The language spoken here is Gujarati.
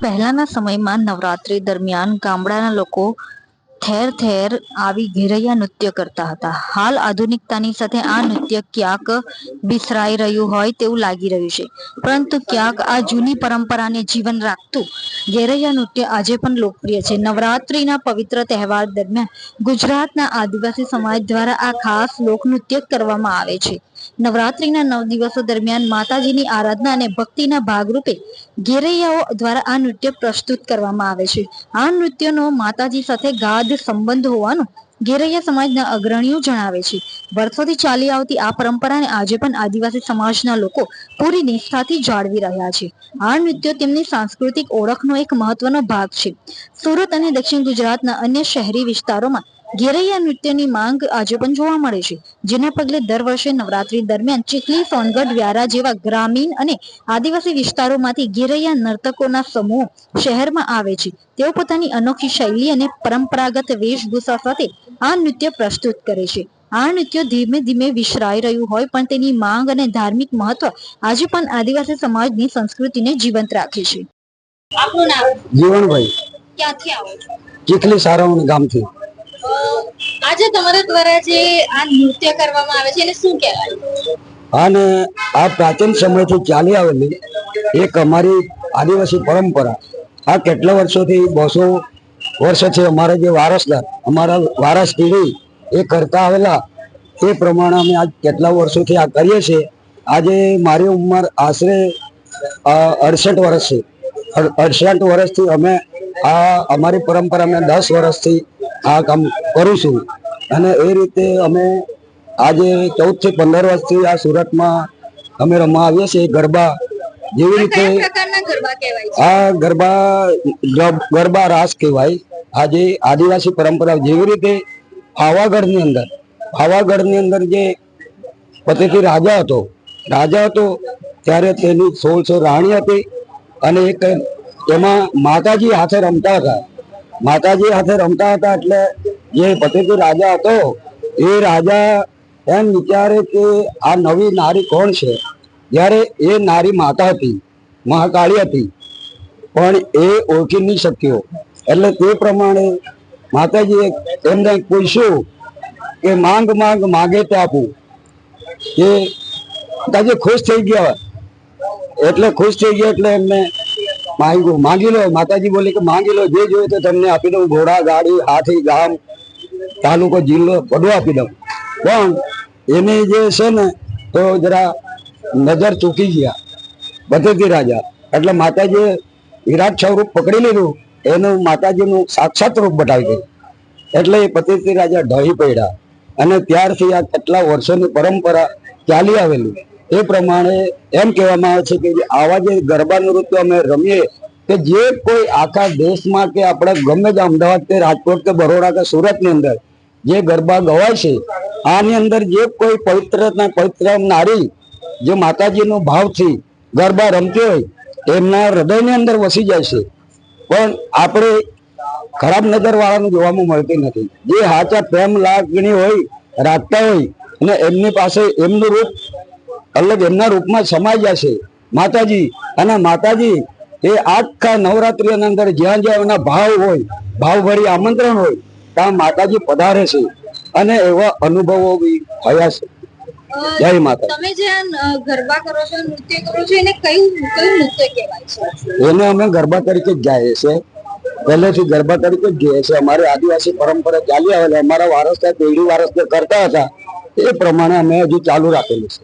પહેલાના સમયમાં નવરાત્રી દરમિયાન ગામડાના લોકો ઠેર ઠેર આવી ઘેરૈયા નૃત્ય કરતા હતા. હાલ આધુનિકતાની સાથે આ નૃત્ય ક્યાંક બિસરાઈ રહ્યું હોય તેવું લાગી રહ્યું છે. પરંતુ ક્યાંક આ જૂની પરંપરાને જીવન રાખતું ઘેરૈયા નૃત્ય આજે પણ લોકપ્રિય છે. નવરાત્રિના પવિત્ર તહેવાર દરમિયાન ગુજરાતના આદિવાસી સમાજ દ્વારા આ ખાસ લોકનૃત્ય કરવામાં આવે છે. નવરાત્રીના નવ દિવસો દરમિયાન માતાજીની આરાધના અને ભક્તિના ભાગરૂપે ઘેરૈયાઓ દ્વારા આ નૃત્ય પ્રસ્તુત કરવામાં આવે છે. આ નૃત્યનો માતાજી સાથે ગાઢ સંબંધ હોવાનું ગેરૈયા સમાજના અગ્રણીઓ જણાવે છે. વર્ષોથી ચાલી આવતી આ પરંપરાને આજે પણ આદિવાસી સમાજના લોકો પૂરી નિષ્ઠાથી જાળવી રહ્યા છે. આ નૃત્ય તેમની સાંસ્કૃતિક ઓળખનો એક મહત્વનો ભાગ છે. સુરત અને દક્ષિણ ગુજરાતના અન્ય શહેરી વિસ્તારોમાં ઘેરૈયા નૃત્યની માંગ આજે પણ જોવા મળે છે. જેના પગલે દર વર્ષે નવરાત્રી દરમિયાન ચીખલી સોનગઢ વ્યારા જેવા ગ્રામીણ અને આદિવાસી વિસ્તારોમાંથી ઘેરૈયા નર્તકોના સમૂહ શહેરમાં આવે છે. તેઓ પોતાની અનોખી શૈલી અને પરંપરાગત વેશભૂષા સાથે આ નૃત્ય પ્રસ્તુત કરે છે. આ નૃત્ય ધીમે ધીમે વિસરાઈ રહ્યું હોય પણ તેની માંગ અને ધાર્મિક મહત્વ આજે પણ આદિવાસી સમાજની સંસ્કૃતિને જીવંત રાખે છે. આપનું નામ? જીવણભાઈ ક્યાંથી આવો છો? ચીખલી સારાવણ ગામથી. આજે તમારા દ્વારા જે આ નૃત્ય કરવામાં આવે છે, એને શું કહેવાય? અને આ પ્રાચીન સમયથી ચાલી આવેલી એક અમારી આદિવાસી પરંપરા. આ કેટલા વર્ષોથી બસો વર્ષોથી અમારા જે વારસદાર, અમારા વારસ પેઢી એ કરતા આવેલા. એ પ્રમાણે અમે આજ કેટલા વર્ષોથી આ કરીએ છીએ. આજે મારી ઉંમર આશરે અડસઠ વર્ષ છે. અડસઠ વર્ષથી અમે આ અમારી પરંપરા અમે દસ વર્ષથી આ કામ કરું છું. અને એ રીતે અમે આજે ચૌદથી પંદર વર્ષથી આ સુરતમાં અમે રમવા આવીએ છીએ. ગરબા જેવી રીતે આ ગરબા ગરબા રાસ કહેવાય. આજે આદિવાસી પરંપરા જેવી રીતે પાવાગઢની અંદર પાવાગઢની અંદર જે પતિથી રાજા હતો રાજા હતો ત્યારે તેની સોળસો રાણી હતી અને એક એમાં માતાજી હાથે રમતા હતા. માતાજી હાથે રમતા હતા એટલે જે પતિથી રાજા હતો, એ રાજા એમ વિચારે કે આ નવી નારી કોણ છે? જ્યારે એ નારી માતા હતી, મહાકાળી હતી, પણ એ ઓળખી નહીં શક્યો. એટલે તે પ્રમાણે માતાજીએ એમને પૂછ્યું કે માંગ માંગ, માગે તે આપું. કે માતાજી ખુશ થઈ ગયા. એટલે ખુશ થઈ ગયા એટલે એમને માંગ્યું. માંગી લો. માતાજી બોલી કે માંગી લો. જે જોઈએ તો તમને આપી દઉં. ઘોડા, ગાડી, હાથી, ગામ તાલુકો જિલ્લો બધું આપી દઉં. પણ એને જે છે ને, તો જરા નજર ચૂકી ગયા. બધેથી રાજા. એટલે માતાજીએ વિરાટ સ્વરૂપ પકડી લીધું. એનું માતાજીનું સાક્ષાત રૂપ બતાવી ગયું. એટલે એ પતિથી રાજા ઢહી પડ્યા. અને ત્યારથી આ કેટલા વર્ષોની પરંપરા ચાલી આવેલી. એ પ્રમાણે એમ કહેવામાં આવે છે કે જે આવા જે ગરબા નૃત્ય અમે રમીએ, કે જે કોઈ આખા દેશમાં કે આપણે ગમે તે અમદાવાદ કે રાજકોટ કે બરોડા કે સુરતની અંદર જે ગરબા ગવાય છે, આની અંદર જે કોઈ પવિત્ર પવિત્ર નારી જે માતાજીનો ભાવથી ગરબા રમતી હોય, એમના હૃદયની અંદર વસી જાય છે. પણ આપણે ખરાબ નજર વાળાને જોવામાં મળતી નથી. જે હાચા પ્રેમ લાગણી હોય, રાખતા હોય અને એમની પાસે એમનું રૂપ અલગ એમના રૂપમાં સમાઈ જશે માતાજી અને માતાજી એ આખા નવરાત્રીની અંદર જ્યાં જ્યાં એના ભાવ હોય, ભાવભરી આમંત્રણ હોય ત્યાં માતાજી પધારે છે અને એવા અનુભવો બી થયા છે. જય માતા તમે જે ગરબા કરો છો નૃત્ય કરો છો એને કયું કયું નૃત્ય કહેવાય છે? એને અમે ગરબા તરીકે જ ગાઈએ છીએ પહેલેથી ગરબા તરીકે જ ગાઈએ છીએ અમારે આદિવાસી પરંપરા ચાલી આવેલી. અમારા વારસદાર પેઢી વારસદાર કરતા હતા. એ પ્રમાણે અમે હજુ ચાલુ રાખેલું છે.